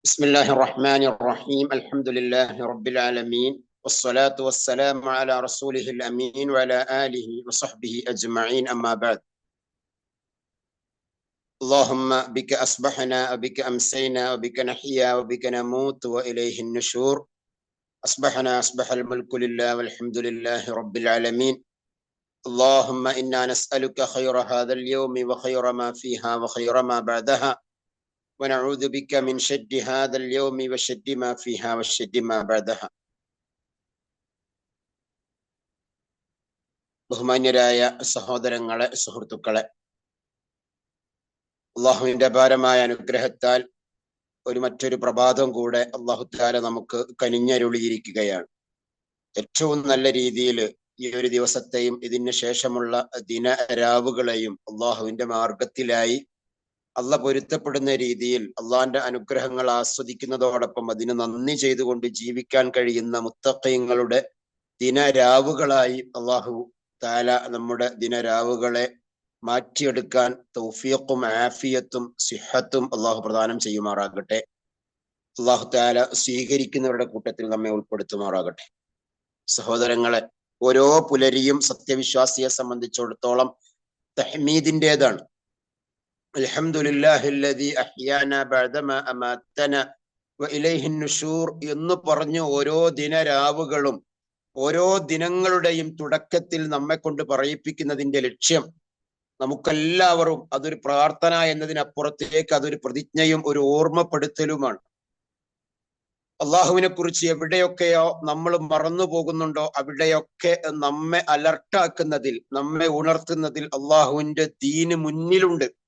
بسم الله الرحمن الرحيم. الحمد لله رب العالمين والصلاة والسلام على رسوله الأمين وعلى آله وصحبه أجمعين أما بعد. اللهم بك أصبحنا وبك أمسينا وبك نحيا وبك نموت وإليه النشور. أصبحنا أصبح الملك لله والحمد لله رب العالمين. اللهم إنا نسألك خير هذا اليوم وخير ما فيها وخير ما بعدها. ونعوذ بك من شد هذا اليوم وشد ما فيها وشد ما بعدها ബഹുമാന്യരായ സഹോദരങ്ങളെ സുഹൃത്തുക്കളെ അള്ളാഹുവിന്റെ അപാരമായ അനുഗ്രഹത്താൽ ഒരു മറ്റൊരു പ്രഭാതം കൂടെ അള്ളാഹു താല നമുക്ക് കനിഞ്ഞരുളിയിരിക്കുകയാണ് ഏറ്റവും നല്ല രീതിയിൽ ഈ ഒരു ദിവസത്തെയും ഇതിന് ശേഷമുള്ള ദിനരാവുകളെയും അള്ളാഹുവിന്റെ മാർഗത്തിലായി അള്ള പൊരുത്തപ്പെടുന്ന രീതിയിൽ അള്ളാന്റെ അനുഗ്രഹങ്ങൾ ആസ്വദിക്കുന്നതോടൊപ്പം അതിന് നന്ദി ചെയ്തുകൊണ്ട് ജീവിക്കാൻ കഴിയുന്ന മുത്തക്കയങ്ങളുടെ ദിനരാവുകളായി അള്ളാഹു താല നമ്മുടെ ദിനരാവുകളെ മാറ്റിയെടുക്കാൻ തൗഫിയക്കും ആഫിയത്തും സിഹത്തും അള്ളാഹു പ്രദാനം ചെയ്യുമാറാകട്ടെ. അള്ളാഹു താല സ്വീകരിക്കുന്നവരുടെ കൂട്ടത്തിൽ നമ്മെ ഉൾപ്പെടുത്തുമാറാകട്ടെ. സഹോദരങ്ങളെ ഓരോ പുലരിയും സത്യവിശ്വാസിയെ സംബന്ധിച്ചിടത്തോളം തഹ്മീദിന്റെതാണ്. എന്ന് പറഞ്ഞു ഓരോ ദിനരാവുകളും ഓരോ ദിനങ്ങളുടെയും തുടക്കത്തിൽ നമ്മെ കൊണ്ട് പറയിപ്പിക്കുന്നതിന്റെ ലക്ഷ്യം നമുക്കെല്ലാവരും അതൊരു പ്രാർത്ഥന എന്നതിനപ്പുറത്തേക്ക് അതൊരു പ്രതിജ്ഞയും ഒരു ഓർമ്മപ്പെടുത്തലുമാണ്. അള്ളാഹുവിനെ കുറിച്ച് എവിടെയൊക്കെയോ നമ്മൾ മറന്നു പോകുന്നുണ്ടോ അവിടെയൊക്കെ നമ്മെ അലർട്ടാക്കുന്നതിൽ നമ്മെ ഉണർത്തുന്നതിൽ അള്ളാഹുവിന്റെ ദീന് മുന്നിലുണ്ട്.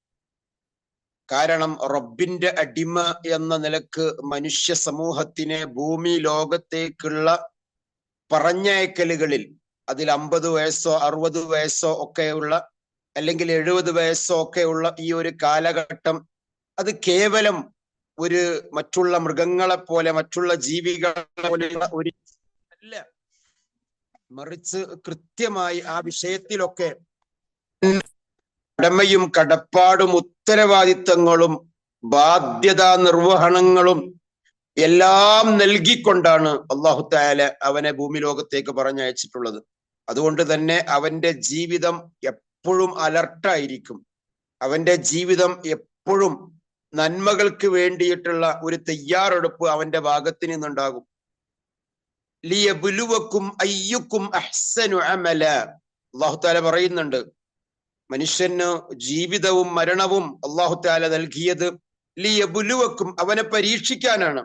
കാരണം റബ്ബിന്റെ അടിമ എന്ന നിലയ്ക്ക് മനുഷ്യ സമൂഹത്തിനെ ഭൂമി ലോകത്തേക്കുള്ള പറഞ്ഞയക്കലുകളിൽ അതിൽ അമ്പത് വയസ്സോ അറുപത് വയസ്സോ ഒക്കെയുള്ള അല്ലെങ്കിൽ എഴുപത് വയസ്സോ ഒക്കെയുള്ള ഈ ഒരു കാലഘട്ടം അത് കേവലം ഒരു മറ്റുള്ള മൃഗങ്ങളെ പോലെ മറ്റുള്ള ജീവികളെ പോലെയുള്ള ഒരു അല്ല. മറിച്ച് കൃത്യമായി ആ വിഷയത്തിലൊക്കെ കടമയും കടപ്പാടും ഉത്തരവാദിത്തങ്ങളും ബാധ്യതാ നിർവഹണങ്ങളും എല്ലാം നൽകിക്കൊണ്ടാണ് അള്ളാഹു താല അവനെ ഭൂമി ലോകത്തേക്ക് പറഞ്ഞയച്ചിട്ടുള്ളത്. അതുകൊണ്ട് തന്നെ അവന്റെ ജീവിതം എപ്പോഴും അലർട്ടായിരിക്കും അവന്റെ ജീവിതം എപ്പോഴും നന്മകൾക്ക് വേണ്ടിയിട്ടുള്ള ഒരു തയ്യാറെടുപ്പ് അവന്റെ ഭാഗത്ത് നിന്നുണ്ടാകും. ലിയബുലുവക്കും അയ്യുക്കും അഹ്സനു അമല. അള്ളാഹു താല പറയുന്നുണ്ട് മനുഷ്യന് ജീവിതവും മരണവും അള്ളാഹു താല നൽകിയത് ലിയബുലുവക്കും അവനെ പരീക്ഷിക്കാനാണ്.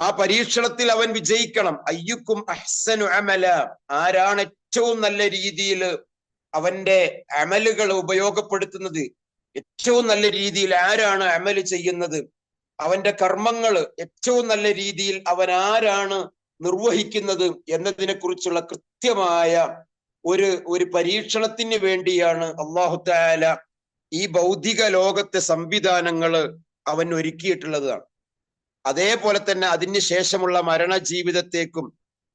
ആ പരീക്ഷണത്തിൽ അവൻ വിജയിക്കണം. അയ്യുക്കും അഹ്സനു അമല. ആരാണ് ഏറ്റവും നല്ല രീതിയിൽ അവന്റെ അമലുകൾ ഉപയോഗപ്പെടുത്തുന്നത്? ഏറ്റവും നല്ല രീതിയിൽ ആരാണ് അമൽ ചെയ്യുന്നത്? അവന്റെ കർമ്മങ്ങൾ ഏറ്റവും നല്ല രീതിയിൽ അവൻ ആരാണ് നിർവഹിക്കുന്നത് എന്നതിനെ കുറിച്ചുള്ള കൃത്യമായ ഒരു ഒരു പരീക്ഷണത്തിന് വേണ്ടിയാണ് അള്ളാഹു താല ഈ ഭൗതിക ലോകത്തെ സംവിധാനങ്ങൾ അവൻ ഒരുക്കിയിട്ടുള്ളതാണ്. അതേപോലെ തന്നെ അതിന് ശേഷമുള്ള മരണ ജീവിതത്തേക്കും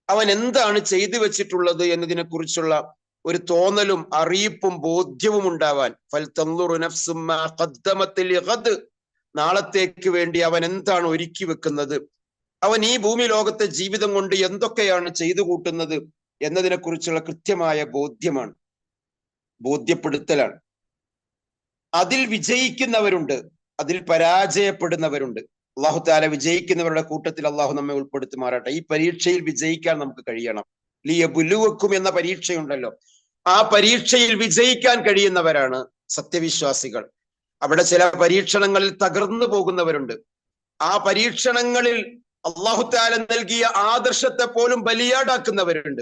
അവൻ എന്താണ് ചെയ്തു വെച്ചിട്ടുള്ളത് എന്നതിനെ കുറിച്ചുള്ള ഒരു തോന്നലും അറിയിപ്പും ബോധ്യവും ഉണ്ടാവാൻ. ഫൽ നാളത്തേക്ക് വേണ്ടി അവൻ എന്താണ് ഒരുക്കി വെക്കുന്നത്? അവൻ ഈ ഭൂമി ലോകത്തെ ജീവിതം കൊണ്ട് എന്തൊക്കെയാണ് ചെയ്തു കൂട്ടുന്നത്? എന്നതിനെ കുറിച്ചുള്ള കൃത്യമായ ബോധ്യമാണ്. ബോധ്യപ്പെടുത്തലാണ്. അതിൽ വിജയിക്കുന്നവരുണ്ട്. അതിൽ പരാജയപ്പെടുന്നവരുണ്ട്. അള്ളാഹു താല വിജയിക്കുന്നവരുടെ കൂട്ടത്തിൽ അള്ളാഹു നമ്മെ ഉൾപ്പെടുത്തുമാറാട്ടെ ഈ പരീക്ഷയിൽ വിജയിക്കാൻ നമുക്ക് കഴിയണം. ലിയ ബുലുവക്കും എന്ന പരീക്ഷയുണ്ടല്ലോ. ആ പരീക്ഷയിൽ വിജയിക്കാൻ കഴിയുന്നവരാണ് സത്യവിശ്വാസികൾ. അവിടെ ചില പരീക്ഷണങ്ങളിൽ തകർന്നു പോകുന്നവരുണ്ട്. ആ പരീക്ഷണങ്ങളിൽ അള്ളാഹു താല നൽകിയ ആദർശത്തെ പോലും ബലിയാടാക്കുന്നവരുണ്ട്.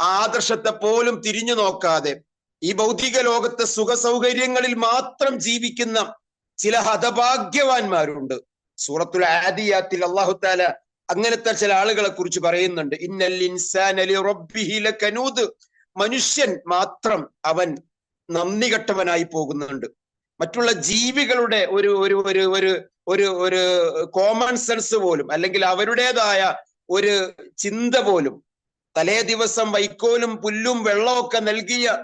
ആദർശത്തെ പോലും തിരിഞ്ഞു നോക്കാതെ ഈ ഭൗതിക ലോകത്തെ സുഖ സൗകര്യങ്ങളിൽ മാത്രം ജീവിക്കുന്ന ചില ഹതഭാഗ്യവാന്മാരുണ്ട്. സൂറത്തുൽ ആദിയാത്തിൽ അള്ളാഹു താല അങ്ങനത്തെ ചില ആളുകളെ കുറിച്ച് പറയുന്നുണ്ട്. ഇന്നൽ മനുഷ്യൻ മാത്രം അവൻ നന്ദി കെട്ടവനായി പോകുന്നുണ്ട്. മറ്റുള്ള ജീവികളുടെ ഒരു ഒരു ഒരു ഒരു ഒരു ഒരു കോമൺ സെൻസ് പോലും അല്ലെങ്കിൽ അവരുടേതായ ഒരു ചിന്ത പോലും തലേ ദിവസം വൈക്കോലും പുല്ലും വെള്ളമൊക്കെ നൽകിയ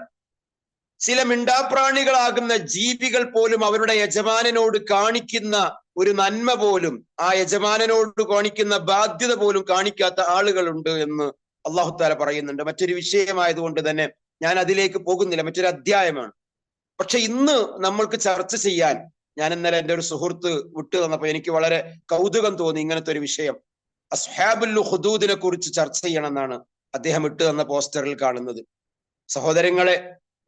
ചില മിണ്ടാപ്രാണികളാകുന്ന ജീവികൾ പോലും അവരുടെ യജമാനനോട് കാണിക്കുന്ന ഒരു നന്മ പോലും ആ യജമാനനോട് കാണിക്കുന്ന ബാധ്യത പോലും കാണിക്കാത്ത ആളുകളുണ്ട് എന്ന് അള്ളാഹുത്താല പറയുന്നുണ്ട്. മറ്റൊരു വിഷയമായതുകൊണ്ട് തന്നെ ഞാൻ അതിലേക്ക് പോകുന്നില്ല. മറ്റൊരു അധ്യായമാണ്. പക്ഷെ ഇന്ന് നമ്മൾക്ക് ചർച്ച ചെയ്യാൻ ഞാൻ ഇന്നലെ എന്റെ ഒരു സുഹൃത്ത് വിട്ടു തന്നപ്പോൾ എനിക്ക് വളരെ കൗതുകം തോന്നി ഇങ്ങനത്തെ ഒരു വിഷയം. അസ്ഹാബുൽ ഹുദൂദിനെ കുറിച്ച് ചർച്ച ചെയ്യണമെന്നാണ് അദ്ദേഹം ഇട്ടു തന്ന പോസ്റ്ററിൽ കാണുന്നത്. സഹോദരങ്ങളെ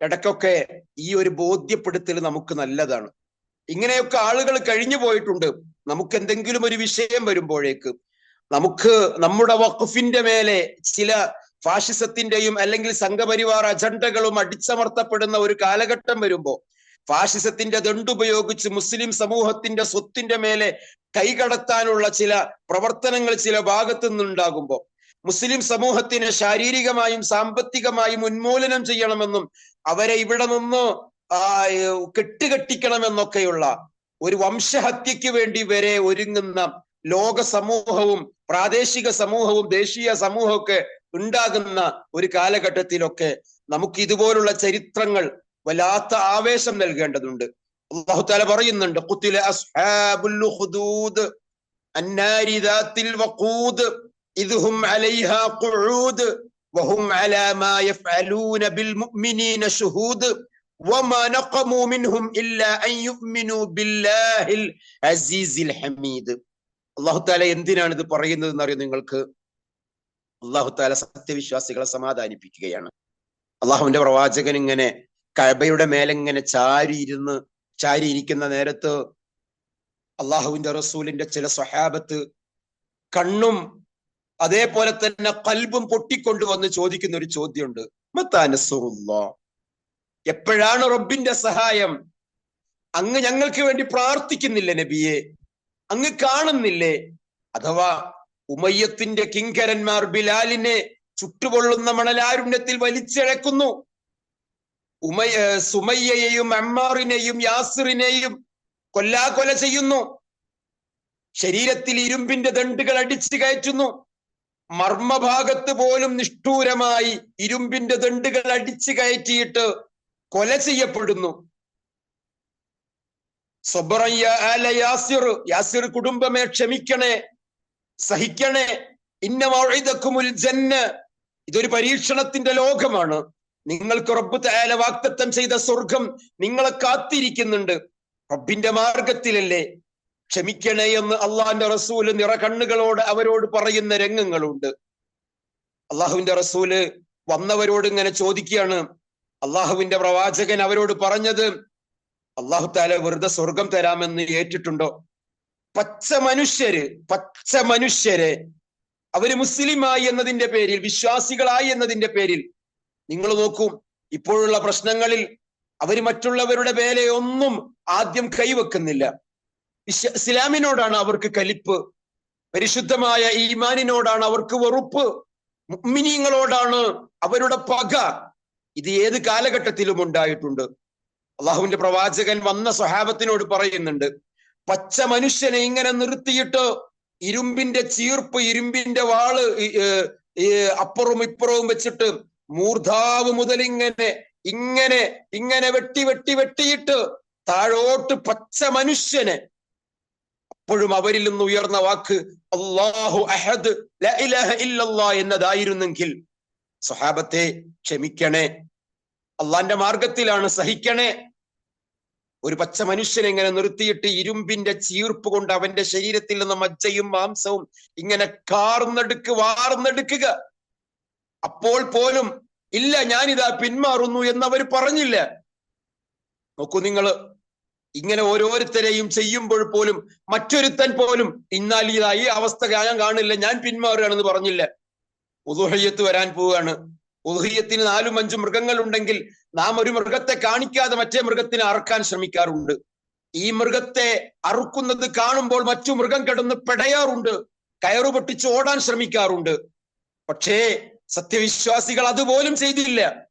ഇടയ്ക്കൊക്കെ ഈ ഒരു ബോധ്യപ്പെടുത്തൽ നമുക്ക് നല്ലതാണ്. ഇങ്ങനെയൊക്കെ ആളുകൾ കഴിഞ്ഞു പോയിട്ടുണ്ട്. നമുക്ക് എന്തെങ്കിലും ഒരു വിഷയം വരുമ്പോഴേക്ക് നമുക്ക് നമ്മുടെ വഖഫിന്റെ മേലെ ചില ഫാഷിസത്തിന്റെയും അല്ലെങ്കിൽ സംഘപരിവാർ അജണ്ടകളും അടിച്ചമർത്തപ്പെടുന്ന ഒരു കാലഘട്ടം വരുമ്പോ ഫാഷിസത്തിന്റെ ദണ്ടുപയോഗിച്ച് മുസ്ലിം സമൂഹത്തിന്റെ സ്വത്തിന്റെ മേലെ കൈകടത്താനുള്ള ചില പ്രവർത്തനങ്ങൾ ചില ഭാഗത്തു നിന്നുണ്ടാകുമ്പോൾ മുസ്ലിം സമൂഹത്തിന് ശാരീരികമായും സാമ്പത്തികമായും ഉന്മൂലനം ചെയ്യണമെന്നും അവരെ ഇവിടെ നിന്ന് കെട്ടുകെട്ടിക്കണമെന്നൊക്കെയുള്ള ഒരു വംശഹത്യക്ക് വേണ്ടി വരെ ഒരുങ്ങുന്ന ലോക സമൂഹവും പ്രാദേശിക സമൂഹവും ദേശീയ സമൂഹമൊക്കെ ഉണ്ടാകുന്ന ഒരു കാലഘട്ടത്തിലൊക്കെ നമുക്ക് ഇതുപോലുള്ള ചരിത്രങ്ങൾ വല്ലാത്ത ആവേശം നൽകേണ്ടതുണ്ട്. അള്ളാഹുത്താല പറയുന്നുണ്ട് ഇതുഹും അലൈഹ ഖുഊദ് വഹും അലാ മാ യഫ്അലൂന ബിൽ മുഅ്മിനീന ഷുഹൂദ് വമാ നഖമു മിൻഹും ഇല്ലാ അൻ യുഅ്മിനു ബില്ലാഹിൽ അസീസിൽ ഹമീദ്. അല്ലാഹു തആല എന്തിനാണ് ഇത് പറയുന്നത് എന്നറിയോ നിങ്ങൾക്ക്? അള്ളാഹു താല സത്യവിശ്വാസികളെ സമാധാനിപ്പിക്കുകയാണ്. അള്ളാഹുവിന്റെ പ്രവാചകൻ ഇങ്ങനെ കഴബയുടെ മേലെങ്ങനെ ചാരി ചാരിയിരിക്കുന്ന നേരത്ത് അള്ളാഹുവിന്റെ റസൂലിന്റെ ചില സ്വഹാബത്ത് കണ്ണും അതേപോലെ തന്നെ കൽബും പൊട്ടിക്കൊണ്ടുവന്ന് ചോദിക്കുന്ന ഒരു ചോദ്യമുണ്ട് എപ്പോഴാണ് റബ്ബിന്റെ സഹായം? അങ്ങ് ഞങ്ങൾക്ക് വേണ്ടി പ്രാർത്ഥിക്കുന്നില്ലേ നബിയെ? അങ്ങ് കാണുന്നില്ലേ? അഥവാ ഉമയ്യത്തിന്റെ കിങ്കരന്മാർ ബിലാലിനെ ചുട്ടുപൊള്ളുന്ന മണലാരുണ്യത്തിൽ വലിച്ചിഴക്കുന്നു. ഉമയ സുമയ്യയെയും അമ്മാറിനെയും യാസിറിനെയും കൊല്ലാകൊല ചെയ്യുന്നു. ശരീരത്തിൽ ഇരുമ്പിന്റെ ദണ്ടുകൾ അടിച്ചു കയറ്റുന്നു. മർമ്മഭാഗത്ത് പോലും നിഷ്ഠൂരമായി ഇരുമ്പിന്റെ ദണ്ടുകൾ അടിച്ചു കയറ്റിയിട്ട് കൊല ചെയ്യപ്പെടുന്നു. യാസിർ കുടുംബമേ ക്ഷമിക്കണേ സഹിക്കണേ. ഇന്നമൗഇദക്കുമുൽ ജന്ന. ഇതൊരു പരീക്ഷണത്തിന്റെ ലോകമാണ്. നിങ്ങൾക്ക് റബ്ബ് തആല വാക്തത്വം ചെയ്ത സ്വർഗം നിങ്ങളെ കാത്തിരിക്കുന്നുണ്ട്. റബ്ബിന്റെ മാർഗത്തിലല്ലേ ക്ഷമിക്കണേ എന്ന് അള്ളാഹിന്റെ റസൂൽ നിറ കണ്ണുകളോട് അവരോട് പറയുന്ന രംഗങ്ങളുണ്ട്. അള്ളാഹുവിന്റെ റസൂൽ വന്നവരോട് ഇങ്ങനെ ചോദിക്കുകയാണ്. അള്ളാഹുവിന്റെ പ്രവാചകൻ അവരോട് പറഞ്ഞത് അള്ളാഹു താല വെറുതെ സ്വർഗം തരാമെന്ന് ഏറ്റിട്ടുണ്ടോ? പച്ച മനുഷ്യര് പച്ച മനുഷ്യര് അവർ മുസ്ലിമായി എന്നതിന്റെ പേരിൽ വിശ്വാസികളായി എന്നതിന്റെ പേരിൽ നിങ്ങൾ നോക്കൂ ഇപ്പോഴുള്ള പ്രശ്നങ്ങളിൽ അവർ മറ്റുള്ളവരുടെ വേലയൊന്നും ആദ്യം കൈവെക്കുന്നില്ല. ഇസ്ലാമിനോടാണ് അവർക്ക് കലിപ്പ്. പരിശുദ്ധമായ ഈമാനിനോടാണ് അവർക്ക് വെറുപ്പ്. മുഅ്മിനീങ്ങളോടാണ് അവരുടെ പക. ഇത് ഏത് കാലഘട്ടത്തിലും ഉണ്ടായിട്ടുണ്ട്. അള്ളാഹുവിന്റെ പ്രവാചകൻ വന്ന സ്വഹാബത്തിനോട് പറയുന്നുണ്ട് പച്ച മനുഷ്യനെ ഇങ്ങനെ നിർത്തിയിട്ട് ഇരുമ്പിന്റെ ചീർപ്പ് ഇരുമ്പിന്റെ വാൾ അപ്പുറവും ഇപ്പുറവും വെച്ചിട്ട് മൂർധാവ് മുതൽ ഇങ്ങനെ ഇങ്ങനെ ഇങ്ങനെ വെട്ടി വെട്ടി വെട്ടിയിട്ട് താഴോട്ട് പച്ച മനുഷ്യനെ അപ്പോഴും അവരിൽ നിന്ന് ഉയർന്ന വാക്ക് അള്ളാഹു അഹദ് എന്നതായിരുന്നെങ്കിൽ സ്വഹാബത്തെ ക്ഷമിക്കണേ. അള്ളാന്റെ മാർഗത്തിലാണ് സഹിക്കണേ. ഒരു പച്ച മനുഷ്യനെ എങ്ങനെ നിർത്തിയിട്ട് ഇരുമ്പിന്റെ ചീർപ്പ് കൊണ്ട് അവന്റെ ശരീരത്തിൽ നിന്ന് മജ്ജയും മാംസവും ഇങ്ങനെ കാർന്നെടുക്ക് വാർന്നെടുക്കുക. അപ്പോൾ പോലും ഇല്ല ഞാനിതാ പിന്മാറുന്നു എന്ന് അവർ പറഞ്ഞില്ല. നോക്കൂ നിങ്ങൾ ഇങ്ങനെ ഓരോരുത്തരെയും ചെയ്യുമ്പോൾ പോലും മറ്റൊരുത്തൻ പോലും ഇന്നാൽ ഈ അവസ്ഥ ഞാൻ കാണില്ല ഞാൻ പിന്മാറുകയാണെന്ന് പറഞ്ഞില്ല. ഉദുഹയ്യത്ത് വരാൻ പോവുകയാണ്. ഉദുഹയ്യത്തിന് നാലും അഞ്ചും മൃഗങ്ങൾ ഉണ്ടെങ്കിൽ നാം ഒരു മൃഗത്തെ കാണിക്കാതെ മറ്റേ മൃഗത്തിനെ അറക്കാൻ ശ്രമിക്കാറുണ്ട്. ഈ മൃഗത്തെ അറുക്കുന്നത് കാണുമ്പോൾ മറ്റു മൃഗം കിടന്ന് പെടയാറുണ്ട്. കയറു പൊട്ടിച്ച് ഓടാൻ ശ്രമിക്കാറുണ്ട്. പക്ഷേ സത്യവിശ്വാസികൾ അതുപോലും ചെയ്തില്ല.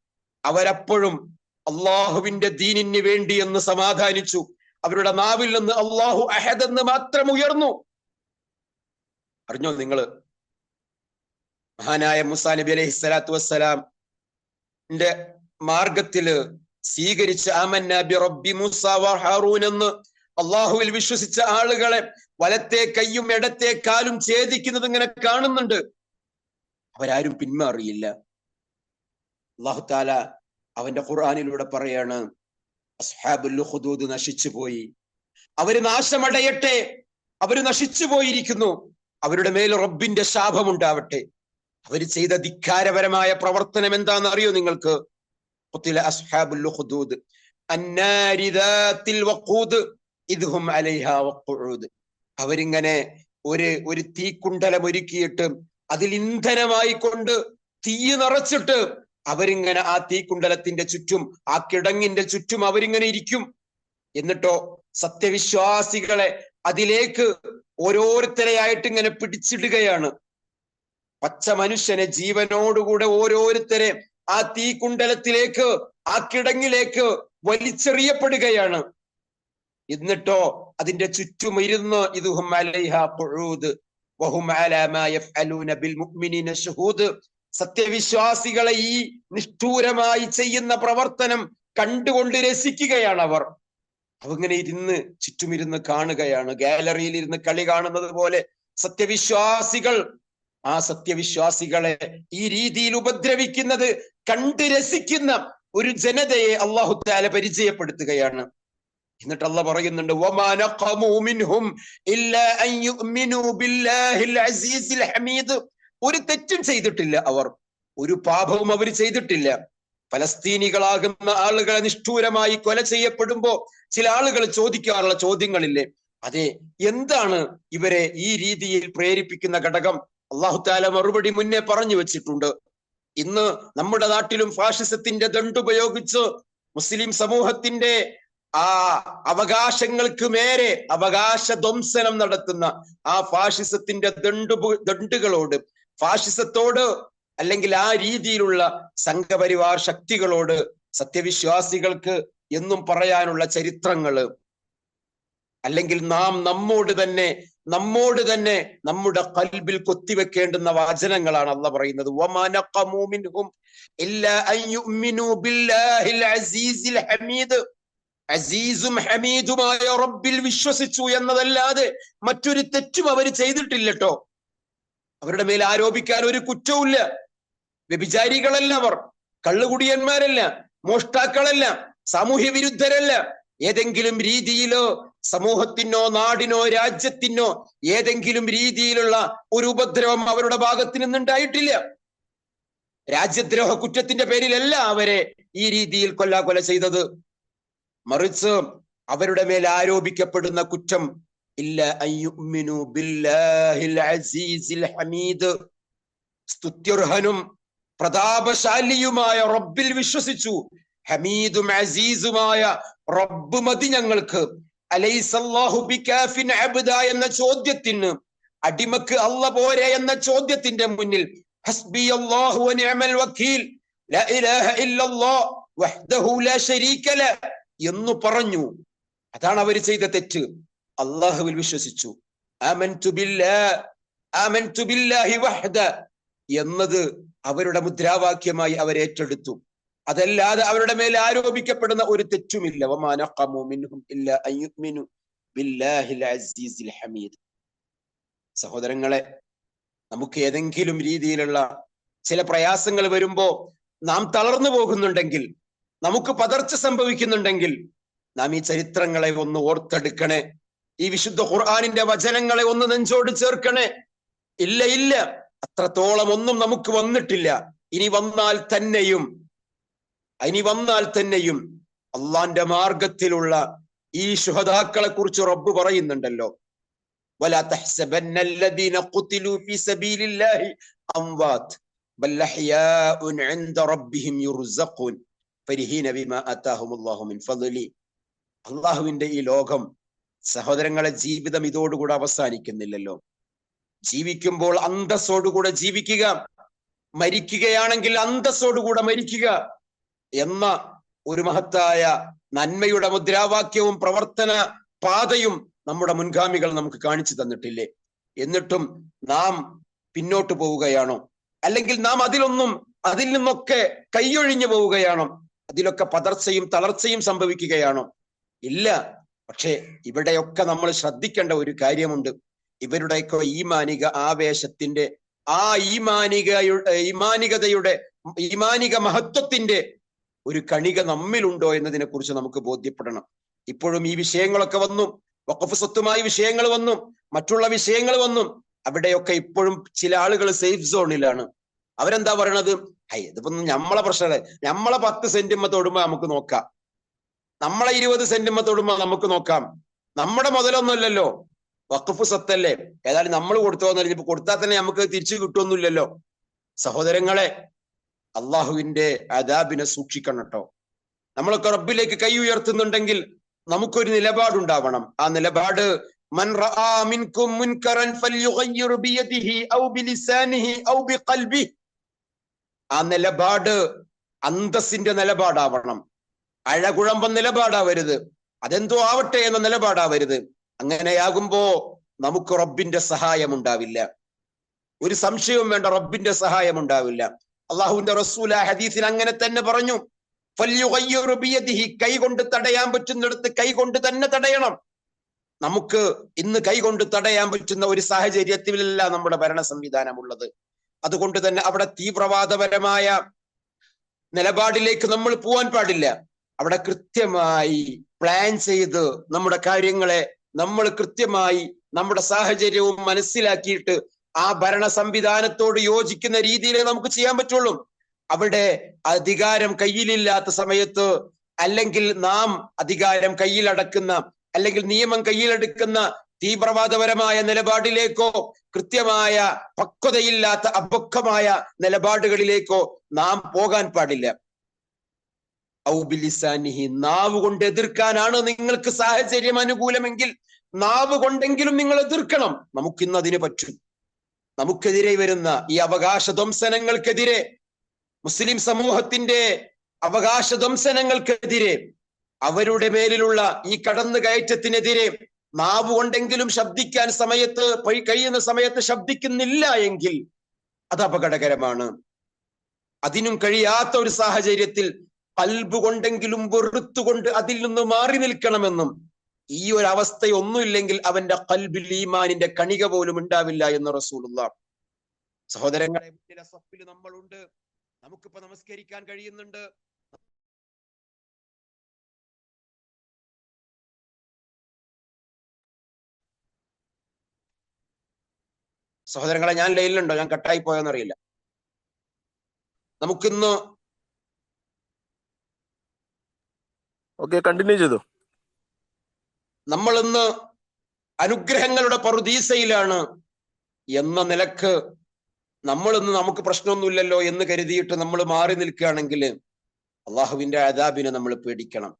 അവരപ്പോഴും അള്ളാഹുവിന്റെ ദീനിന് വേണ്ടി എന്ന് സമാധാനിച്ചു. അവരുടെ നാവിൽ നിന്ന് അള്ളാഹു അഹദ് എന്ന് മാത്രം ഉയർന്നു. അറിഞ്ഞോ നിങ്ങൾ മഹാനായ മുസാ നബി അലൈഹി സ്വലാത്തു വസ്സലാം മാർഗത്തിൽ സ്വീകരിച്ച ആമന്ന ബി റബ്ബി മൂസ ഹാറൂൻ എന്ന് അള്ളാഹുവിൽ വിശ്വസിച്ച ആളുകളെ വലത്തെ കയ്യും ഇടത്തെ കാലും ഛേദിക്കുന്നത് ഇങ്ങനെ കാണുന്നുണ്ട്. അവരാരും പിന്മാറിയില്ല. അള്ളാഹു താല അവന്റെ ഖുർആാനിലൂടെ പറയാണ് അസ്ഹാബുല്ലുഹുദൂദ് നശിച്ചു പോയി. അവർ നാശമടയട്ടെ. അവർ നശിച്ചു പോയിരിക്കുന്നു. അവരുടെ മേൽ റബ്ബിന്റെ ശാപമുണ്ടാവട്ടെ അവർ ചെയ്ത ധിക്കാരപരമായ പ്രവർത്തനം എന്താണെന്ന് അറിയോ നിങ്ങൾക്ക്? അവരിങ്ങനെ ഒരു ഒരു തീക്കുണ്ടലം ഒരുക്കിയിട്ട് അതിൽ ഇന്ധനമായി കൊണ്ട് തീ നിറച്ചിട്ട് അവരിങ്ങനെ ആ തീക്കുണ്ടലത്തിന്റെ ചുറ്റും ആ കിടങ്ങിന്റെ ചുറ്റും അവരിങ്ങനെ ഇരിക്കും. എന്നിട്ടോ സത്യവിശ്വാസികളെ അതിലേക്ക് ഓരോരുത്തരെയായിട്ട് ഇങ്ങനെ പിടിച്ചിടുകയാണ്. പച്ച മനുഷ്യനെ ജീവനോടുകൂടെ ഓരോരുത്തരെ ആ തീക്കുണ്ടലത്തിലേക്ക് ആ കിടങ്ങിലേക്ക് വലിച്ചെറിയപ്പെടുകയാണ്. എന്നിട്ടോ അതിന്റെ ചുറ്റും ഇരുന്ന് ഇതുഹും സത്യവിശ്വാസികളെ ഈ നിഷ്ഠൂരമായി ചെയ്യുന്ന പ്രവർത്തനം കണ്ടുകൊണ്ട് രസിക്കുകയാണ് അവർ. അവങ്ങനെ ഇരുന്ന് ചുറ്റുമിരുന്ന് കാണുകയാണ്. ഗാലറിയിൽ ഇരുന്ന് കളി കാണുന്നത് പോലെ സത്യവിശ്വാസികൾ ആ സത്യവിശ്വാസികളെ ഈ രീതിയിൽ ഉപദ്രവിക്കുന്നത് കണ്ട് രസിക്കുന്ന ഒരു ജനതയെ അള്ളാഹു താല പരിചയപ്പെടുത്തുകയാണ്. എന്നിട്ട് അല്ല പറയുന്നുണ്ട് "വമാ ഒരു തെറ്റും ചെയ്തിട്ടില്ല അവർ. ഒരു പാപവും അവർ ചെയ്തിട്ടില്ല. ഫലസ്തീനികളാകുന്ന ആളുകളെ നിഷ്ഠൂരമായി കൊല ചെയ്യപ്പെടുമ്പോ ചില ആളുകൾ ചോദിക്കാറുള്ള ചോദ്യങ്ങളില്ലേ? അതെ എന്താണ് ഇവരെ ഈ രീതിയിൽ പ്രേരിപ്പിക്കുന്ന ഘടകം? അള്ളാഹു താല മറുപടി മുന്നേ പറഞ്ഞു വെച്ചിട്ടുണ്ട്. ഇന്ന് നമ്മുടെ നാട്ടിലും ഫാഷിസത്തിന്റെ ദണ്ടുപയോഗിച്ച് മുസ്ലിം സമൂഹത്തിന്റെ ആ അവകാശങ്ങൾക്ക് നേരെ അവകാശ ധ്വംസനം നടത്തുന്ന ആ ഫാഷിസത്തിന്റെ ദണ്ടു ദണ്ടുകളോട് ഫാഷിസത്തോട് അല്ലെങ്കിൽ ആ രീതിയിലുള്ള സംഘപരിവാർ ശക്തികളോട് സത്യവിശ്വാസികൾക്ക് എന്നും പറയാനുള്ള ചരിത്രങ്ങൾ അല്ലെങ്കിൽ നാം നമ്മോട് തന്നെ നമ്മോട് തന്നെ നമ്മുടെ കൽബിൽ കൊത്തിവെക്കേണ്ടുന്ന വാചനങ്ങളാണ് അല്ല പറയുന്നത്. "വമാ നഖമൂ ഇല്ലാ അൻ യുഅ്മിനൂ ബില്ലാഹിൽ അസീസിൽ ഹമീദ്. അസീസും ഹമീദുമായ റബ്ബിൽ വിശ്വസിച്ചു എന്നതല്ലാതെ മറ്റൊരു തെറ്റും അവർ ചെയ്തിട്ടില്ലട്ടോ. അവരുടെ മേൽ ആരോപിക്കാൻ ഒരു കുറ്റവുമില്ല. വ്യഭിചാരികളല്ല അവർ കള്ളുകുടിയന്മാരല്ല മോഷ്ടാക്കളല്ല സാമൂഹ്യ വിരുദ്ധരല്ല. ഏതെങ്കിലും രീതിയിലോ സമൂഹത്തിനോ നാടിനോ രാജ്യത്തിനോ ഏതെങ്കിലും രീതിയിലുള്ള ഒരു ഉപദ്രവം അവരുടെ ഭാഗത്ത് നിന്നുണ്ടായിട്ടില്ല. രാജ്യദ്രോഹ കുറ്റത്തിന്റെ പേരിലല്ല അവരെ ഈ രീതിയിൽ കൊല്ലാകൊല ചെയ്തത്. മറിച്ച് അവരുടെ മേൽ ആരോപിക്കപ്പെടുന്ന കുറ്റം സ്തുത്യർഹനും പ്രതാപശാലിയുമായ റബ്ബിൽ വിശ്വസിച്ചു. ഹമീദും അസീസുമായ റബ്ബ് മതി ഞങ്ങൾക്ക്. എന്ന ചോദ്യത്തിന് അടിമക്ക് അല്ല പോരെ എന്ന ചോദ്യത്തിന്റെ മുന്നിൽ ല എന്ന് പറഞ്ഞു. അതാണ് അവർ ചെയ്ത തെറ്റ്. അള്ളാഹുവിൽ വിശ്വസിച്ചു. എന്നത് അവരുടെ മുദ്രാവാക്യമായി അവർ ഏറ്റെടുത്തു. അതല്ലാതെ അവരുടെ മേൽ ആരോപിക്കപ്പെടുന്ന ഒരു തെറ്റുമില്ല. സഹോദരങ്ങളെ നമുക്ക് ഏതെങ്കിലും രീതിയിലുള്ള ചില പ്രയാസങ്ങൾ വരുമ്പോ നാം തളർന്നു പോകുന്നുണ്ടെങ്കിൽ നമുക്ക് പതർച്ച സംഭവിക്കുന്നുണ്ടെങ്കിൽ നാം ഈ ചരിത്രങ്ങളെ ഒന്ന് ഓർത്തെടുക്കണേ. ഈ വിശുദ്ധ ഖുർആാനിന്റെ വചനങ്ങളെ ഒന്ന് നെഞ്ചോട് ചേർക്കണേ. ഇല്ല ഇല്ല. അത്രത്തോളം ഒന്നും നമുക്ക് വന്നിട്ടില്ല. ഇനി വന്നാൽ തന്നെയും ഇനി വന്നാൽ തന്നെയും അള്ളാന്റെ മാർഗത്തിലുള്ള ഈ ശുഹതാക്കളെ കുറിച്ച് റബ്ബ് പറയുന്നുണ്ടല്ലോ. അള്ളാഹുവിന്റെ ഈ ലോകം സഹോദരങ്ങളെ ജീവിതം ഇതോടുകൂടെ അവസാനിക്കുന്നില്ലല്ലോ. ജീവിക്കുമ്പോൾ അന്തസ്സോടുകൂടെ ജീവിക്കുക. മരിക്കുകയാണെങ്കിൽ അന്തസ്സോടുകൂടെ മരിക്കുക എന്ന ഒരു മഹത്തായ നന്മയുടെ മുദ്രാവാക്യവും പ്രവർത്തന പാതയും നമ്മുടെ മുൻഗാമികൾ നമുക്ക് കാണിച്ചു തന്നിട്ടില്ലേ? എന്നിട്ടും നാം പിന്നോട്ട് പോവുകയാണോ? അല്ലെങ്കിൽ നാം അതിലൊന്നും അതിൽ നിന്നൊക്കെ കൈയൊഴിഞ്ഞു പോവുകയാണോ? അതിലൊക്കെ പതർച്ചയും തളർച്ചയും സംഭവിക്കുകയാണോ? ഇല്ല. പക്ഷേ ഇവിടെയൊക്കെ നമ്മൾ ശ്രദ്ധിക്കേണ്ട ഒരു കാര്യമുണ്ട്. ഇവരുടെയൊക്കെ ഈമാനിക ആവേശത്തിന്റെ ആ ഈമാനിക ഈമാനികതയുടെ ഈമാനിക മഹത്വത്തിന്റെ ഒരു കണിക നമ്മിലുണ്ടോ എന്നതിനെ കുറിച്ച് നമുക്ക് ബോധ്യപ്പെടണം. ഇപ്പോഴും ഈ വിഷയങ്ങളൊക്കെ വന്നു വഖഫ് സ്വത്തുമായി വിഷയങ്ങൾ വന്നു മറ്റുള്ള വിഷയങ്ങൾ വന്നു. അവിടെയൊക്കെ ഇപ്പോഴും ചില ആളുകൾ സേഫ് സോണിലാണ് അവരെന്താ പറയണത്? ഹൈ ഇതിപ്പോ നമ്മളെ പ്രശ്നമല്ലേ നമ്മളെ പത്ത് സെന്റിമ്മ തൊടുമ്പോ നമുക്ക് നോക്കാം. നമ്മളെ ഇരുപത് സെന്റിമ തൊടുമ്പോ നമുക്ക് നോക്കാം. നമ്മുടെ മുതലൊന്നുമല്ലല്ലോ. വഖഫ് സത്തല്ലേ ഏതായാലും നമ്മൾ കൊടുത്തോന്നല്ല ഇപ്പൊ കൊടുത്താൽ തന്നെ നമുക്ക് തിരിച്ചു കിട്ടുമൊന്നുമില്ലല്ലോ സഹോദരങ്ങളെ അള്ളാഹുവിന്റെ അദാബിനെ സൂക്ഷിക്കണം കേട്ടോ. നമ്മളൊക്കെ റബ്ബിലേക്ക് കൈ ഉയർത്തുന്നുണ്ടെങ്കിൽ നമുക്കൊരു നിലപാടുണ്ടാവണം. ആ നിലപാട് ആ നിലപാട് അന്തസ്സിന്റെ നിലപാടാവണം. അഴകുഴമ്പം നിലപാടാവരുത് അതെന്തോ ആവട്ടെ എന്ന നിലപാടാവരുത് അങ്ങനെയാകുമ്പോ നമുക്ക് റബ്ബിന്റെ സഹായം ഉണ്ടാവില്ല. ഒരു സംശയവും വേണ്ട റബ്ബിന്റെ സഹായം ഉണ്ടാവില്ല. അള്ളാഹുവിന്റെ റസൂല ഹദീസിൽ അങ്ങനെ തന്നെ പറഞ്ഞു. കൈ കൊണ്ട് തടയാൻ പറ്റുന്നിടത്ത് കൈ കൊണ്ട് തന്നെ തടയണം. നമുക്ക് ഇന്ന് കൈകൊണ്ട് തടയാൻ പറ്റുന്ന ഒരു സാഹചര്യത്തിലല്ല നമ്മുടെ ഭരണ സംവിധാനം ഉള്ളത് അതുകൊണ്ട് തന്നെ അവിടെ തീവ്രവാദപരമായ നിലപാടിലേക്ക് നമ്മൾ പോവാൻ പാടില്ല. അവിടെ കൃത്യമായി പ്ലാൻ ചെയ്ത് നമ്മുടെ കാര്യങ്ങളെ നമ്മൾ കൃത്യമായി നമ്മുടെ സാഹചര്യവും മനസ്സിലാക്കിയിട്ട് ആ ഭരണ സംവിധാനത്തോട് യോജിക്കുന്ന രീതിയിലേ നമുക്ക് ചെയ്യാൻ പറ്റുള്ളൂ. അവിടെ അധികാരം കയ്യിലില്ലാത്ത സമയത്ത് അല്ലെങ്കിൽ നാം അധികാരം കയ്യിലടക്കുന്ന അല്ലെങ്കിൽ നിയമം കയ്യിലെടുക്കുന്ന തീവ്രവാദപരമായ നിലപാടിലേക്കോ കൃത്യമായ പക്വതയില്ലാത്ത അപക്വമായ നിലപാടുകളിലേക്കോ നാം പോകാൻ പാടില്ല. ഔബിലിസാനിഹി നാവ് കൊണ്ട് എതിർക്കാനാണ് നിങ്ങൾക്ക് സാഹചര്യം അനുകൂലമെങ്കിൽ നാവ് കൊണ്ടെങ്കിലും നിങ്ങൾ എതിർക്കണം. നമുക്കിന്ന് അതിന് പറ്റും. നമുക്കെതിരെ വരുന്ന ഈ അവകാശ ധ്വംസനങ്ങൾക്കെതിരെ മുസ്ലിം സമൂഹത്തിന്റെ അവകാശ ധ്വംസനങ്ങൾക്കെതിരെ അവരുടെ മേലിലുള്ള ഈ കടന്നു കയറ്റത്തിനെതിരെ നാവ് കൊണ്ടെങ്കിലും ശബ്ദിക്കാൻ സമയത്ത് കഴിയുന്ന സമയത്ത് ശബ്ദിക്കുന്നില്ല എങ്കിൽ അത് അപകടകരമാണ് അതിനും കഴിയാത്ത ഒരു സാഹചര്യത്തിൽ കൽബ് കൊണ്ടെങ്കിലും വെറുത്തുകൊണ്ട് അതിൽ നിന്ന് മാറി നിൽക്കണമെന്നും ഈ ഒരു അവസ്ഥയൊന്നുമില്ലെങ്കിൽ അവന്റെ കൽബിൽ ഈമാനിന്റെ കണിക പോലും ഉണ്ടാവില്ല എന്ന് റസൂലുള്ള. സഹോദരങ്ങളെ സപ്പിൽ നമ്മളുണ്ട്. നമുക്കിപ്പോ നമസ്കരിക്കാൻ കഴിയുന്നുണ്ട്. സഹോദരങ്ങളെ ഞാൻ ലൈനിലുണ്ടോ? ഞാൻ കട്ടായി പോയോന്നറിയില്ല. നമുക്കിന്ന് ഓക്കെ കണ്ടിന്യൂ ചെയ്തു. നമ്മൾ ഇന്ന് അനുഗ്രഹങ്ങളുടെ പറുദീസയിലാണ് എന്ന നിലയ്ക്ക് നമ്മളിന്ന് നമുക്ക് പ്രശ്നമൊന്നുമില്ലല്ലോ എന്ന് കരുതിയിട്ട് നമ്മൾ മാറി നിൽക്കുകയാണെങ്കിൽ അള്ളാഹുവിന്റെ അദാബിനെ നമ്മൾ പേടിക്കണം.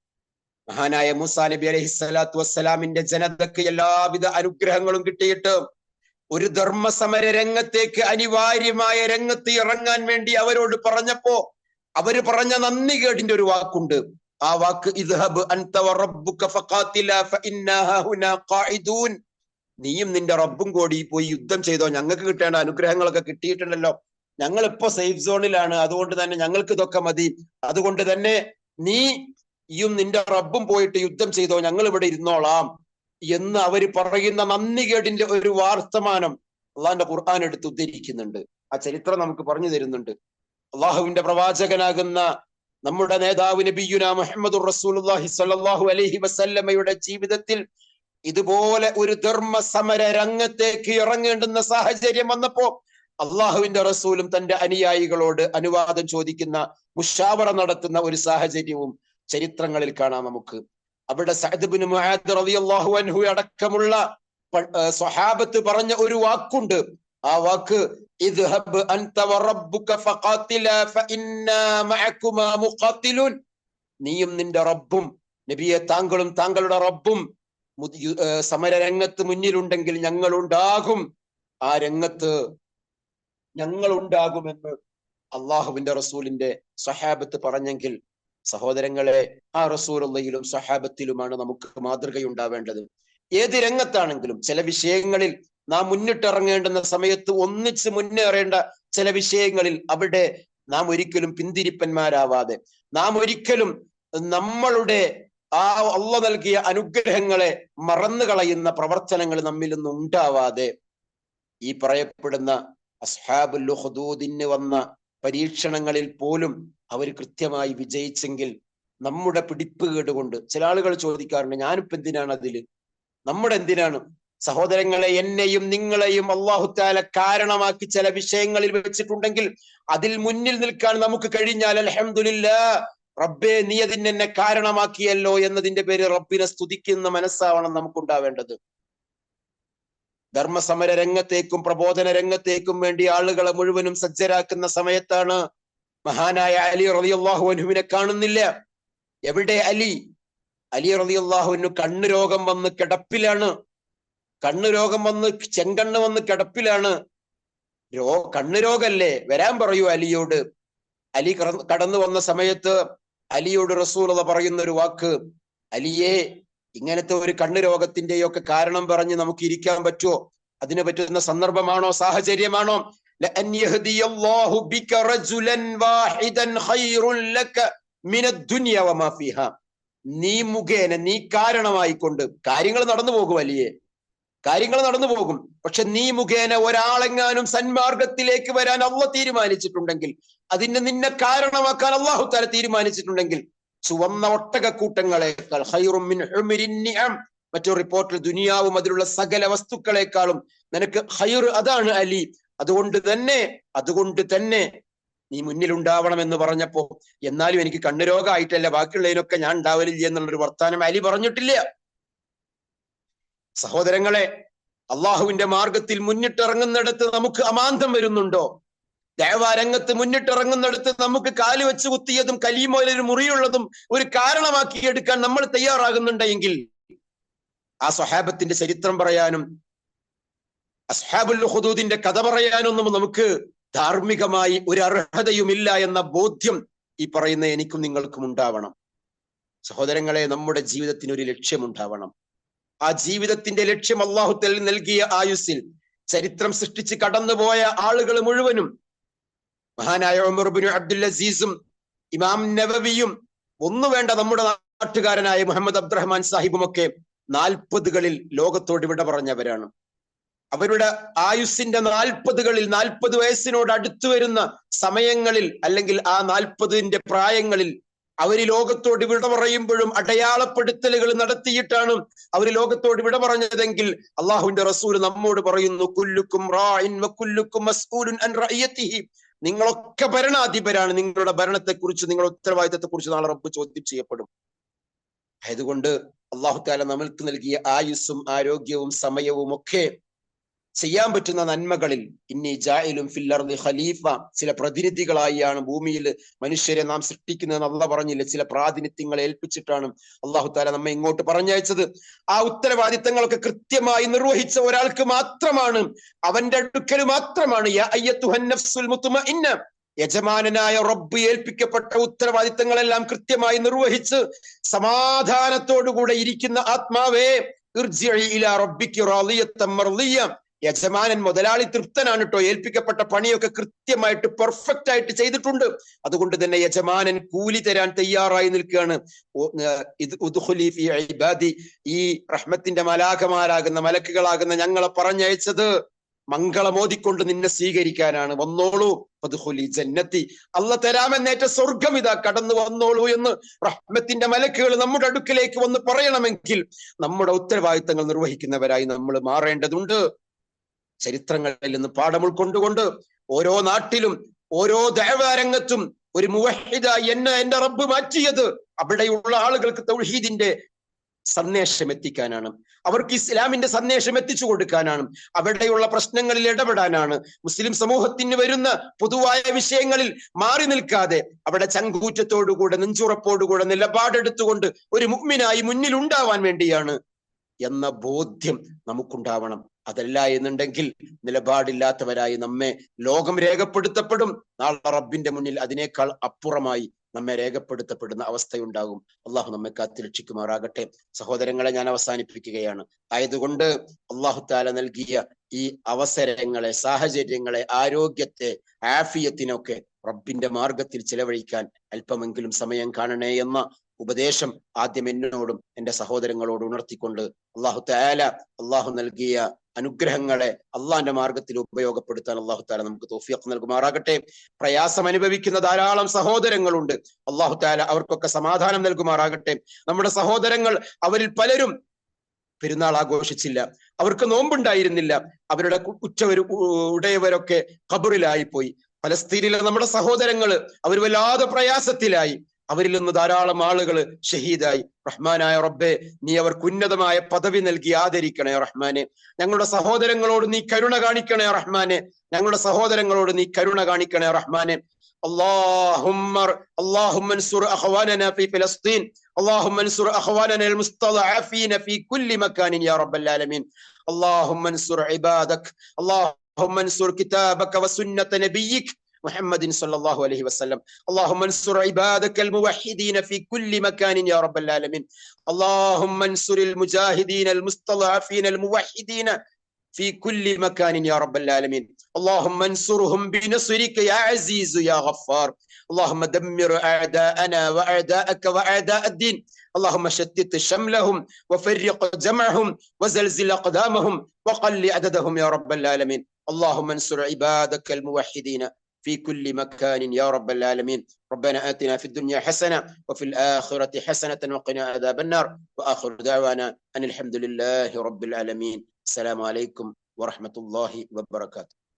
മഹാനായ മൂസാ നബി അലഹി സ്വലാത്തു വസ്സലാമിന്റെ ജനതക്ക് എല്ലാവിധ അനുഗ്രഹങ്ങളും കിട്ടിയിട്ട് ഒരു ധർമ്മസമര രംഗത്തേക്ക് അനിവാര്യമായ രംഗത്ത് ഇറങ്ങാൻ വേണ്ടി അവരോട് പറഞ്ഞപ്പോ അവർ പറഞ്ഞ നന്ദി കേടിന്റെ ഒരു വാക്കുണ്ട്. ആ വാക്ക് ഫഖാതില നീയും നിന്റെ റബ്ബും കൂടി പോയി യുദ്ധം ചെയ്തോ. ഞങ്ങൾക്ക് കിട്ടേണ്ട അനുഗ്രഹങ്ങളൊക്കെ കിട്ടിയിട്ടുണ്ടല്ലോ. ഞങ്ങൾ ഇപ്പൊ സേഫ് സോണിലാണ് അതുകൊണ്ട് തന്നെ ഞങ്ങൾക്ക് ഇതൊക്കെ മതി. അതുകൊണ്ട് തന്നെ നീയും നിന്റെ റബ്ബും പോയിട്ട് യുദ്ധം ചെയ്തോ. ഞങ്ങൾ ഇവിടെ ഇരുന്നോളാം എന്ന് അവർ പറയുന്ന നന്ദികേടിന്റെ ഒരു വാർത്തമാനം അള്ളാഹിന്റെ ഖുർആൻ എടുത്ത് ഉദ്ധരിക്കുന്നുണ്ട്. ആ ചരിത്രം നമുക്ക് പറഞ്ഞു തരുന്നുണ്ട്. അള്ളാഹുവിന്റെ പ്രവാചകനാകുന്ന നമ്മുടെ നേതാവ് നബിയുന മുഹമ്മദ് റസൂലുള്ളാഹി സ്വല്ലല്ലാഹു അലൈഹി വസല്ലമയുടെ ജീവിതത്തിൽ ഇതുപോലെ ഒരു ധർമ്മ സമര രംഗത്തേക്ക് ഇറങ്ങേണ്ടുന്ന സാഹചര്യം വന്നപ്പോ അള്ളാഹുവിന്റെ റസൂലും തന്റെ അനുയായികളോട് അനുവാദം ചോദിക്കുന്ന മുഷാവറ നടത്തുന്ന ഒരു സാഹചര്യവും ചരിത്രങ്ങളിൽ കാണാം നമുക്ക്. അവിടെ അടക്കമുള്ള സ്വഹാബത്ത് പറഞ്ഞ ഒരു വാക്കുണ്ട്. ആ വാക്ക് ഇദ്ഹബ് അൻത ഫഇന്നാ നീയും നിന്റെ റബ്ബും നബിയെ താങ്കളും താങ്കളുടെ റബ്ബും സമരരംഗത്ത് മുന്നിലുണ്ടെങ്കിൽ ഞങ്ങൾ ഉണ്ടാകും ആ രംഗത്ത് ഞങ്ങൾ ഉണ്ടാകുമെന്ന് അള്ളാഹുവിന്റെ റസൂലിന്റെ സഹാബത്ത് പറഞ്ഞെങ്കിൽ സഹോദരങ്ങളെ ആ റസൂലുള്ളയിലും സഹാബത്തിലുമാണ് നമുക്ക് മാതൃകയുണ്ടാവേണ്ടത്. ഏത് രംഗത്താണെങ്കിലും ചില വിഷയങ്ങളിൽ നാം മുന്നിട്ടിറങ്ങേണ്ടുന്ന സമയത്ത് ഒന്നിച്ച് മുന്നേറേണ്ട ചില വിഷയങ്ങളിൽ അവിടെ നാം ഒരിക്കലും പിന്തിരിപ്പന്മാരാവാതെ. നാം ഒരിക്കലും നമ്മളുടെ ആ അള്ള നൽകിയ അനുഗ്രഹങ്ങളെ മറന്നു കളയുന്ന പ്രവർത്തനങ്ങൾ നമ്മിൽ നിന്ന് ഉണ്ടാവാതെ ഈ പറയപ്പെടുന്ന അസ്ഹാബുൽ ഹുദൂദിന് വന്ന പരീക്ഷണങ്ങളിൽ പോലും അവർ കൃത്യമായി വിജയിച്ചെങ്കിൽ നമ്മുടെ പിടിപ്പ് കേടുകൊണ്ട് ചില ആളുകൾ ചോദിക്കാറുണ്ട് ഞാനിപ്പോ എന്തിനാണ് അതിൽ? നമ്മുടെ എന്തിനാണ്? സഹോദരങ്ങളെ എന്നെയും നിങ്ങളെയും അള്ളാഹുത്താല കാരണമാക്കി ചില വിഷയങ്ങളിൽ വെച്ചിട്ടുണ്ടെങ്കിൽ അതിൽ മുന്നിൽ നിൽക്കാൻ നമുക്ക് കഴിഞ്ഞാൽ അലഹമില്ല റബ്ബെ നീ അതിന് എന്നെ കാരണമാക്കിയല്ലോ എന്നതിന്റെ പേര് റബ്ബിനെ സ്തുതിക്കുന്ന മനസ്സാവണം നമുക്കുണ്ടാവേണ്ടത്. ധർമ്മസമര രംഗത്തേക്കും പ്രബോധന രംഗത്തേക്കും വേണ്ടി ആളുകളെ മുഴുവനും സജ്ജരാക്കുന്ന സമയത്താണ് മഹാനായ അലി റളിയല്ലാഹു അൻഹുവിനെ കാണുന്നില്ല. എവിടെ അലി? അലി റളിയല്ലാഹുവിന് കണ്ണു രോഗം വന്ന് കിടപ്പിലാണ്. കണ്ണ് രോഗം വന്ന് ചെങ്കണ്ണ് വന്ന് കിടപ്പിലാണ്. രോ കണ്ണ് രോഗല്ലേ? വരാൻ പറയൂ അലിയോട്. അലി കടന്നു വന്ന സമയത്ത് അലിയോട് റസൂലത പറയുന്ന ഒരു വാക്ക്. അലിയെ ഇങ്ങനത്തെ ഒരു കണ്ണ് രോഗത്തിന്റെയൊക്കെ കാരണം പറഞ്ഞ് നമുക്ക് ഇരിക്കാൻ പറ്റുമോ? അതിനെ പറ്റുന്ന സന്ദർഭമാണോ? സാഹചര്യമാണോ? നീ മുഖേന നീ കാരണമായിക്കൊണ്ട് കാര്യങ്ങൾ നടന്നു പോകും അലിയെ. കാര്യങ്ങൾ നടന്നു പോകും. പക്ഷെ നീ മുഖേന ഒരാളെങ്ങാനും സന്മാർഗത്തിലേക്ക് വരാൻ അള്ള തീരുമാനിച്ചിട്ടുണ്ടെങ്കിൽ അതിന് നിന്നെ കാരണമാക്കാൻ അള്ളാഹു തല തീരുമാനിച്ചിട്ടുണ്ടെങ്കിൽ ചുവന്ന ഒട്ടകക്കൂട്ടങ്ങളെക്കാൾ മറ്റൊരു റിപ്പോർട്ടിൽ ദുനിയാവും അതിലുള്ള സകല വസ്തുക്കളെക്കാളും നിനക്ക് ഹൈർ അതാണ് അലി. അതുകൊണ്ട് തന്നെ അതുകൊണ്ട് തന്നെ നീ മുന്നിൽ ഉണ്ടാവണം എന്ന് പറഞ്ഞപ്പോ എന്നാലും എനിക്ക് കണ്ണുരോഗമായിട്ടല്ല ബാക്കിയുള്ളതിനൊക്കെ ഞാൻ ഉണ്ടാവലില്ല എന്നുള്ളൊരു വർത്താനം അലി പറഞ്ഞിട്ടില്ല. സഹോദരങ്ങളെ അള്ളാഹുവിന്റെ മാർഗത്തിൽ മുന്നിട്ടിറങ്ങുന്നിടത്ത് നമുക്ക് അമാന്തം വരുന്നുണ്ടോ? ദേവാരംഗത്ത് മുന്നിട്ടിറങ്ങുന്നിടത്ത് നമുക്ക് കാൽ വെച്ച് കുത്തിയതും കലീമോലൊരു മുറിയുള്ളതും ഒരു കാരണമാക്കി എടുക്കാൻ നമ്മൾ തയ്യാറാകുന്നുണ്ടെങ്കിൽ ആ സ്വഹാബത്തിന്റെ ചരിത്രം പറയാനും അസ്ഹാബുൽ ഹുദൂദിന്റെ കഥ പറയാനൊന്നും നമുക്ക് ധാർമ്മികമായി ഒരു അർഹതയുമില്ല എന്ന ബോധ്യം ഈ പറയുന്ന എനിക്കും നിങ്ങൾക്കും ഉണ്ടാവണം. സഹോദരങ്ങളെ നമ്മുടെ ജീവിതത്തിന് ഒരു ലക്ഷ്യമുണ്ടാവണം. ആ ജീവിതത്തിന്റെ ലക്ഷ്യം അള്ളാഹുത്തൽ നൽകിയ ആയുസ്സിൽ ചരിത്രം സൃഷ്ടിച്ച് കടന്നുപോയ ആളുകൾ മുഴുവനും മഹാനായ ഒമർബിനു അബ്ദുൽ അസീസും ഇമാം നവവിയും ഒന്നു വേണ്ട നമ്മുടെ നാട്ടുകാരനായ മുഹമ്മദ് അബ്ദുറഹ്മാൻ സാഹിബുമൊക്കെ നാൽപ്പതുകളിൽ ലോകത്തോട് വിട പറഞ്ഞവരാണ്. അവരുടെ ആയുസ്സിന്റെ നാൽപ്പതുകളിൽ നാൽപ്പത് വയസ്സിനോട് അടുത്തു വരുന്ന സമയങ്ങളിൽ അല്ലെങ്കിൽ ആ നാൽപ്പതിന്റെ പ്രായങ്ങളിൽ അവർ ലോകത്തോട് വിട പറയുമ്പോഴും അടയാളപ്പെടുത്തലുകൾ നടത്തിയിട്ടാണ് അവർ ലോകത്തോട് വിട പറഞ്ഞതെങ്കിൽ അള്ളാഹുവിന്റെ റസൂൽ നമ്മോട് പറയുന്നു കുല്ലുക്കും റഅയത്തിഹി നിങ്ങളൊക്കെ ഭരണാധിപരാണ്. നിങ്ങളുടെ ഭരണത്തെക്കുറിച്ച് നിങ്ങളുടെ ഉത്തരവാദിത്തത്തെ കുറിച്ച് നാളെ റബ്ബ് ചോദ്യം ചെയ്യപ്പെടും. ആയതുകൊണ്ട് അള്ളാഹു താല നമ്മൾക്ക് നൽകിയ ആയുസ്സും ആരോഗ്യവും സമയവും ഒക്കെ ചെയ്യാൻ പറ്റുന്ന നന്മകളിൽ ഇന്നി ജായിലും ഫില്ലർദി ഖലീഫ ചില പ്രതിനിധികളായാണ് ഭൂമിയിൽ മനുഷ്യരെ നാം സൃഷ്ടിക്കുന്നതെന്ന് അള്ള പറഞ്ഞില്ല? ചില പ്രാതിനിധ്യങ്ങൾ ഏൽപ്പിച്ചിട്ടാണ് അള്ളാഹു താല നമ്മെ ഇങ്ങോട്ട് പറഞ്ഞയച്ചത്. ആ ഉത്തരവാദിത്തങ്ങളൊക്കെ കൃത്യമായി നിർവഹിച്ച ഒരാൾക്ക് മാത്രമാണ് അവന്റെ അടുക്കൽ മാത്രമാണ്. യജമാനായ റബ്ബ് ഏൽപ്പിക്കപ്പെട്ട ഉത്തരവാദിത്തങ്ങളെല്ലാം കൃത്യമായി നിർവഹിച്ച് സമാധാനത്തോടുകൂടെ ഇരിക്കുന്ന ആത്മാവേ ഇർജിഇ ഇലാ യജമാനൻ മുതലാളി തൃപ്തനാണ് കേട്ടോ ഏൽപ്പിക്കപ്പെട്ട പണിയൊക്കെ കൃത്യമായിട്ട് പെർഫെക്റ്റ് ആയിട്ട് ചെയ്തിട്ടുണ്ട്. അതുകൊണ്ട് തന്നെ യജമാനൻ കൂലി തരാൻ തയ്യാറായി നിൽക്കുകയാണ്. ഈ റഹ്മത്തിന്റെ മലാഖമാരാകുന്ന മലക്കുകളാകുന്ന ഞങ്ങളെ പറഞ്ഞയച്ചത് മംഗളമോദിക്കൊണ്ട് നിന്നെ സ്വീകരിക്കാനാണ്. വന്നോളൂ പതുഹുലി ജന്നത്തി. അല്ല തരാമെന്നേറ്റ സ്വർഗം ഇതാ കടന്നു വന്നോളൂ എന്ന് റഹ്മത്തിന്റെ മലക്കുകൾ നമ്മുടെ അടുക്കിലേക്ക് വന്ന് പറയണമെങ്കിൽ നമ്മുടെ ഉത്തരവാദിത്തങ്ങൾ നിർവഹിക്കുന്നവരായി നമ്മൾ മാറേണ്ടതുണ്ട്. ചരിത്രങ്ങളിൽ നിന്ന് പാഠം ഉൾക്കൊണ്ടുകൊണ്ട് ഓരോ നാട്ടിലും ഓരോ ദേവാരംഗത്തും ഒരു മുവഹിദ എന്നെ എന്റെ റബ്ബ് മാറ്റിയത്. അവിടെയുള്ള ആളുകൾക്ക് തൗഹീദിന്റെ സന്ദേശം എത്തിക്കാനാണ്. അവർക്ക് ഇസ്ലാമിന്റെ സന്ദേശം എത്തിച്ചു കൊടുക്കാനാണ്. അവിടെയുള്ള പ്രശ്നങ്ങളിൽ ഇടപെടാനാണ്. മുസ്ലിം സമൂഹത്തിന് വരുന്ന പൊതുവായ വിഷയങ്ങളിൽ മാറി നിൽക്കാതെ അവിടെ ചങ്കൂറ്റത്തോടുകൂടെ നെഞ്ചുറപ്പോടുകൂടെ നിലപാടെടുത്തുകൊണ്ട് ഒരു മുഗ്മിനായി മുന്നിൽ ഉണ്ടാവാൻ വേണ്ടിയാണ് എന്ന ബോധ്യം നമുക്കുണ്ടാവണം. അതല്ല എന്നുണ്ടെങ്കിൽ നിലപാടില്ലാത്തവരായി നമ്മെ ലോകം രേഖപ്പെടുത്തപ്പെടും. നാളെ റബ്ബിന്റെ മുന്നിൽ അതിനേക്കാൾ അപ്പുറമായി നമ്മെ രേഖപ്പെടുത്തപ്പെടുന്ന അവസ്ഥയുണ്ടാകും. അള്ളാഹു നമ്മെ കാത്തിരക്ഷിക്കുമാറാകട്ടെ സഹോദരങ്ങളെ ഞാൻ അവസാനിപ്പിക്കുകയാണ്. ആയതുകൊണ്ട് അള്ളാഹു താല നൽകിയ ഈ അവസരങ്ങളെ സാഹചര്യങ്ങളെ ആരോഗ്യത്തെ ആഫിയത്തിനൊക്കെ റബ്ബിന്റെ മാർഗത്തിൽ ചിലവഴിക്കാൻ അല്പമെങ്കിലും സമയം കാണണേ എന്ന ഉപദേശം ആദ്യം എന്നോടും എന്റെ സഹോദരങ്ങളോട് ഉണർത്തിക്കൊണ്ട് അള്ളാഹു താല അള്ളാഹു നൽകിയ അനുഗ്രഹങ്ങളെ അള്ളാഹിന്റെ മാർഗത്തിൽ ഉപയോഗപ്പെടുത്താൻ അള്ളാഹു താല നമുക്ക് തോഫിയൊക്കെ നൽകുമാറാകട്ടെ. പ്രയാസം അനുഭവിക്കുന്ന ധാരാളം സഹോദരങ്ങളുണ്ട്. അള്ളാഹു താല അവർക്കൊക്കെ സമാധാനം നൽകുമാറാകട്ടെ. നമ്മുടെ സഹോദരങ്ങൾ അവരിൽ പലരും പെരുന്നാൾ ആഘോഷിച്ചില്ല. അവർക്ക് നോമ്പുണ്ടായിരുന്നില്ല. അവരുടെ ഉച്ചവര് ഉടയവരൊക്കെ ഖബറിലായി പോയി ഫലസ്തീനിലെ നമ്മുടെ സഹോദരങ്ങൾ അവർ വല്ലാതെ പ്രയാസത്തിലായി. അവരിൽ നിന്ന് ധാരാളം ആളുകൾ ഷഹീദായി റഹ്മാനായ റബ്ബെ നീ അവർക്ക് ഉന്നതമായ പദവി നൽകി ആദരിക്കണേ റഹ്മാനെ ഞങ്ങളുടെ സഹോദരങ്ങളോട് നീ കരുണ കാണിക്കണേ റഹ്മാനെ ഞങ്ങളുടെ സഹോദരങ്ങളോട് നീ കരുണ കാണിക്കണേ റഹ്മാനെ اللهم اللهم انصر اخواننا في فلسطين اللهم انصر اخواننا المستضعفين في كل مكان يا رب العالمين اللهم انصر عبادك اللهم انصر كتابك وسنة نبيك محمد صلى الله عليه وسلم. اللهم انصر عبادك الموحدين في كل مكان يا رب العالمين. اللهم انصر المجاهدين المستضعفين الموحدين في كل مكان يا رب العالمين. اللهم انصرهم بنصرك يا عزيز يا غفار. اللهم دمر أعداءنا وأعداءك وأعداء الدين. اللهم شتت شملهم وفرق جمعهم وزلزل أقدامهم وقل عددهم يا رب العالمين. اللهم انصر عبادك الموحدين. في كل مكان يا رب العالمين. ربنا آتنا في الدنيا حسنة وفي الآخرة حسنة وقنا عذاب النار. وآخر دعوانا أن الحمد لله رب العالمين. السلام عليكم ورحمة الله وبركاته.